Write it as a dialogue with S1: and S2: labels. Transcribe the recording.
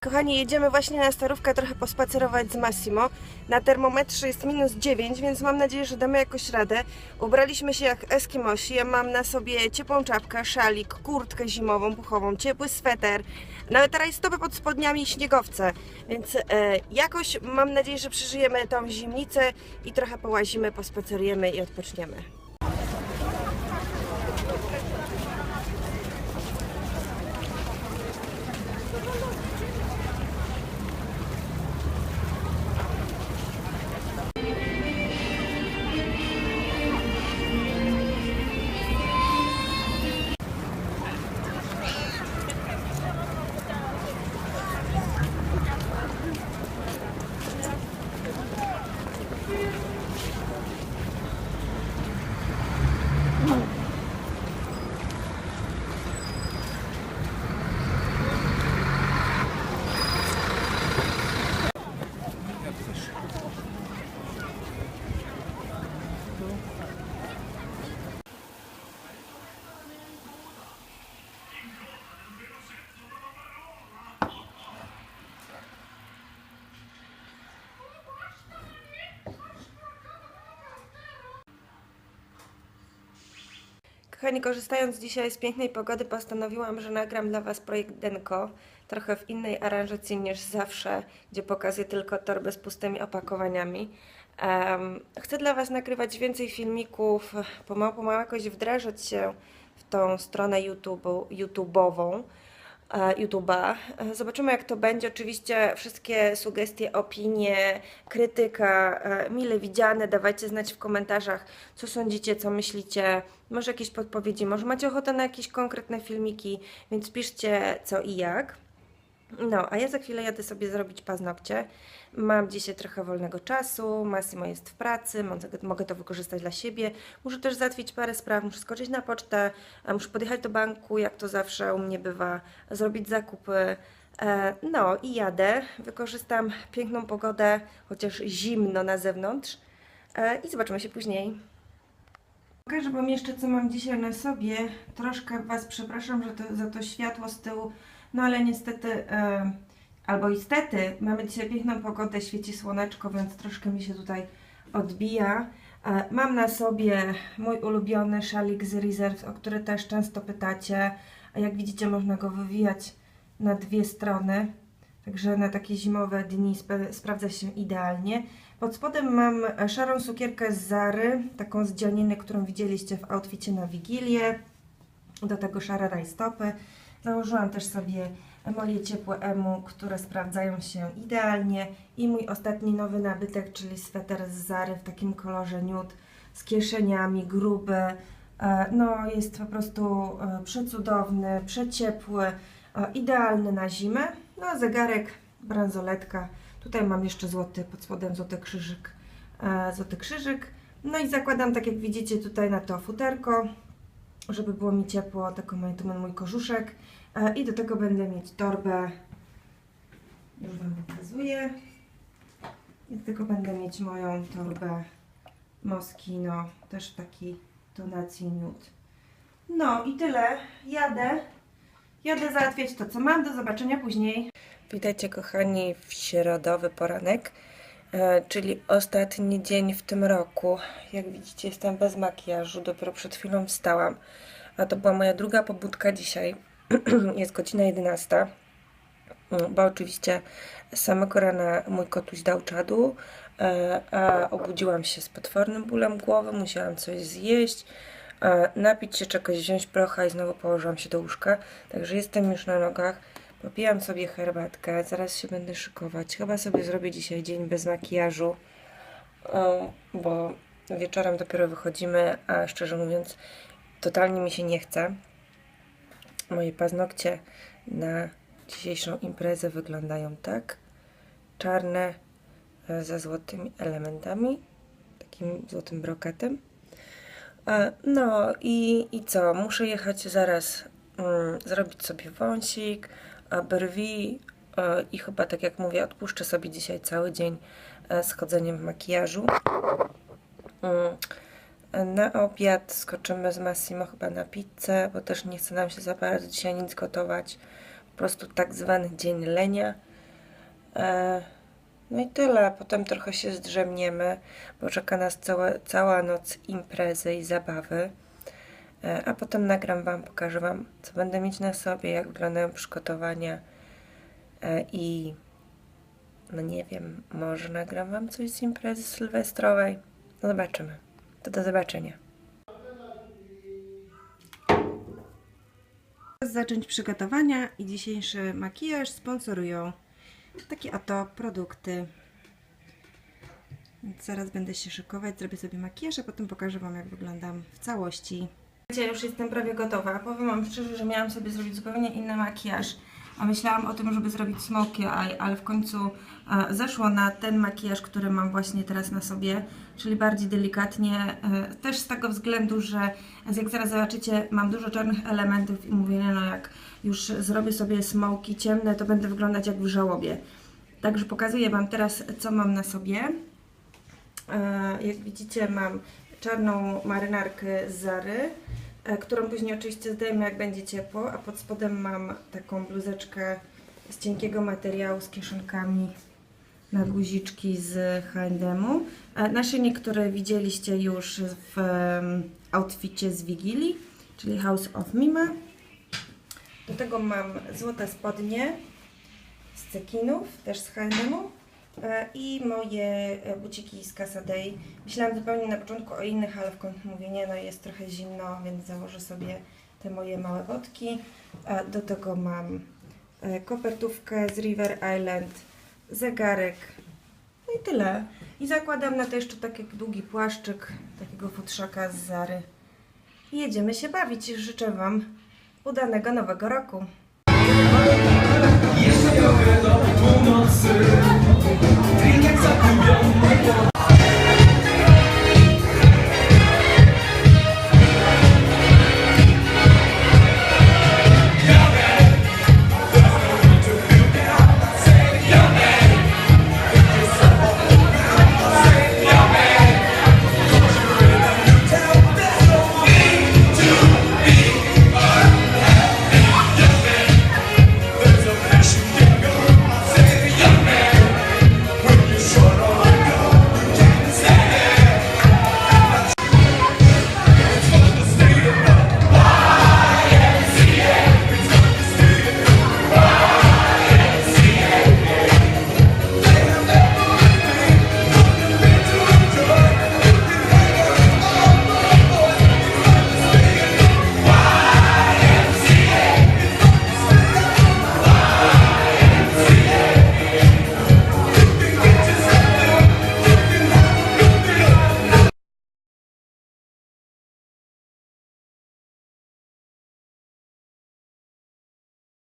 S1: Kochani, jedziemy właśnie na starówkę trochę pospacerować z Massimo. Na termometrze jest minus 9, więc mam nadzieję, że damy jakoś radę. Ubraliśmy się jak Eskimosi. Ja mam na sobie ciepłą czapkę, szalik, kurtkę zimową, puchową, ciepły sweter. Nawet rajstopy pod spodniami i śniegowce. Więc e, jakoś mam nadzieję, że przeżyjemy tą zimnicę i trochę połazimy, pospacerujemy i odpoczniemy. Kochani, korzystając dzisiaj z pięknej pogody, postanowiłam, że nagram dla Was projekt Denko, trochę w innej aranżacji niż zawsze, gdzie pokazuję tylko torbę z pustymi opakowaniami. Em, chcę dla Was nagrywać więcej filmików, pomału, pomału jakoś wdrażać się w tą stronę YouTube'u, YouTube'ową. E, YouTube'a. E, Zobaczymy, jak to będzie. Oczywiście wszystkie sugestie, opinie, krytyka e, mile widziane. Dawajcie znać w komentarzach, co sądzicie, co myślicie. Może jakieś podpowiedzi, może macie ochotę na jakieś konkretne filmiki, więc piszcie co i jak. No, a ja za chwilę jadę sobie zrobić paznokcie. Mam dzisiaj trochę wolnego czasu, Massimo jest w pracy, mogę, to wykorzystać dla siebie. Muszę też załatwić parę spraw, muszę skoczyć na pocztę, muszę podjechać do banku, jak to zawsze u mnie bywa, zrobić zakupy. E, No i jadę, wykorzystam piękną pogodę, chociaż zimno na zewnątrz E, i zobaczymy się później. Pokażę Wam jeszcze, co mam dzisiaj na sobie. Troszkę Was przepraszam że to, za to światło z tyłu, no ale niestety, e, albo istety, mamy dzisiaj piękną pogodę, świeci słoneczko, więc troszkę mi się tutaj odbija. E, mam na sobie mój ulubiony szalik z Reserve, o który też często pytacie. A jak widzicie, można go wywijać na dwie strony. Także na takie zimowe dni sprawdza się idealnie. Pod spodem mam szarą sukierkę z Zary, taką z dzianiny, którą widzieliście w outficie na Wigilię. Do tego szare rajstopy. Założyłam też sobie moje ciepłe emu, które sprawdzają się idealnie. I mój ostatni nowy nabytek, czyli sweter z Zary w takim kolorze nude, z kieszeniami, gruby. E, No, jest po prostu e, przecudowny, przeciepły, e, idealny na zimę. No, zegarek, bransoletka. Tutaj mam jeszcze złoty, pod spodem złoty krzyżyk, złoty krzyżyk. No i zakładam, tak jak widzicie, tutaj na to futerko, żeby było mi ciepło, taką mam tu mam mój kożuszek. E, I do tego będę mieć torbę, już Wam pokazuję. I do tego będę mieć moją torbę Moschino, też w takiej tonacji nude. No i tyle. Jadę. Jadę załatwiać to, co mam. Do zobaczenia później. Witajcie kochani w środowy poranek, czyli ostatni dzień w tym roku. Jak widzicie jestem bez makijażu, dopiero przed chwilą wstałam. A to była moja druga pobudka dzisiaj. Jest godzina 11. Mm, Bo oczywiście samego rana mój kotuś dał czadu, e, a obudziłam się z potwornym bólem głowy, musiałam coś zjeść, e, napić się czegoś, wziąć procha i znowu położyłam się do łóżka. Także jestem już na nogach. Popijam sobie herbatkę, zaraz się będę szykować. Chyba sobie zrobię dzisiaj dzień bez makijażu, e, bo wieczorem dopiero wychodzimy, a szczerze mówiąc, totalnie mi się nie chce. Moje paznokcie na dzisiejszą imprezę wyglądają tak. Czarne e, ze złotymi elementami, takim złotym brokatem. E, No i, i co? Muszę jechać zaraz mm, zrobić sobie wąsik, brwi e, i chyba tak jak mówię, odpuszczę sobie dzisiaj cały dzień e, z chodzeniem w makijażu. Mm, Na obiad skoczymy z Massimo chyba na pizzę, bo też nie chce nam się za bardzo dzisiaj nic gotować. Po prostu tak zwany dzień lenia. E, No i tyle. Potem trochę się zdrzemniemy, bo czeka nas cała, cała noc imprezy i zabawy. E, A potem nagram Wam, pokażę Wam, co będę mieć na sobie, jak wyglądają przygotowania e, i no nie wiem, może nagram Wam coś z imprezy sylwestrowej. No zobaczymy. To do zobaczenia.
S2: Zacząć przygotowania i dzisiejszy makijaż sponsorują takie oto produkty. Więc zaraz będę się szykować, zrobię sobie makijaż, a potem pokażę Wam jak wyglądam w całości.
S1: Ja już jestem prawie gotowa. Powiem Wam szczerze, że miałam sobie zrobić zupełnie inny makijaż. A myślałam o tym, żeby zrobić smoky eye, ale w końcu e, zeszło na ten makijaż, który mam właśnie teraz na sobie, czyli bardziej delikatnie. E, też z tego względu, że jak zaraz zobaczycie, mam dużo czarnych elementów i mówię, no jak już zrobię sobie smoki ciemne, to będę wyglądać jak w żałobie. Także pokazuję Wam teraz, co mam na sobie. Jak widzicie, mam czarną marynarkę z Zary, e, którą później oczywiście zdejmę, jak będzie ciepło, a pod spodem mam taką bluzeczkę z cienkiego materiału z kieszonkami na guziczki z H&M-u. E, Naszyjnik, który widzieliście już w outficie z Wigilii, czyli House of Mima. Do tego mam złote spodnie z cekinów, też z H&M-u. E, i moje e, buciki z Casa Day. Myślałam zupełnie na początku o innych, ale w końcu mówię, nie no, jest trochę zimno, więc założę sobie te moje małe wodki. E, Do tego mam e, kopertówkę z River Island, zegarek, no i tyle. I zakładam na to jeszcze taki długi płaszczyk, takiego futrzaka z Zary. I jedziemy się bawić. Życzę Wam udanego nowego roku.
S3: Jeszcze trochę do północy Feelings up and down,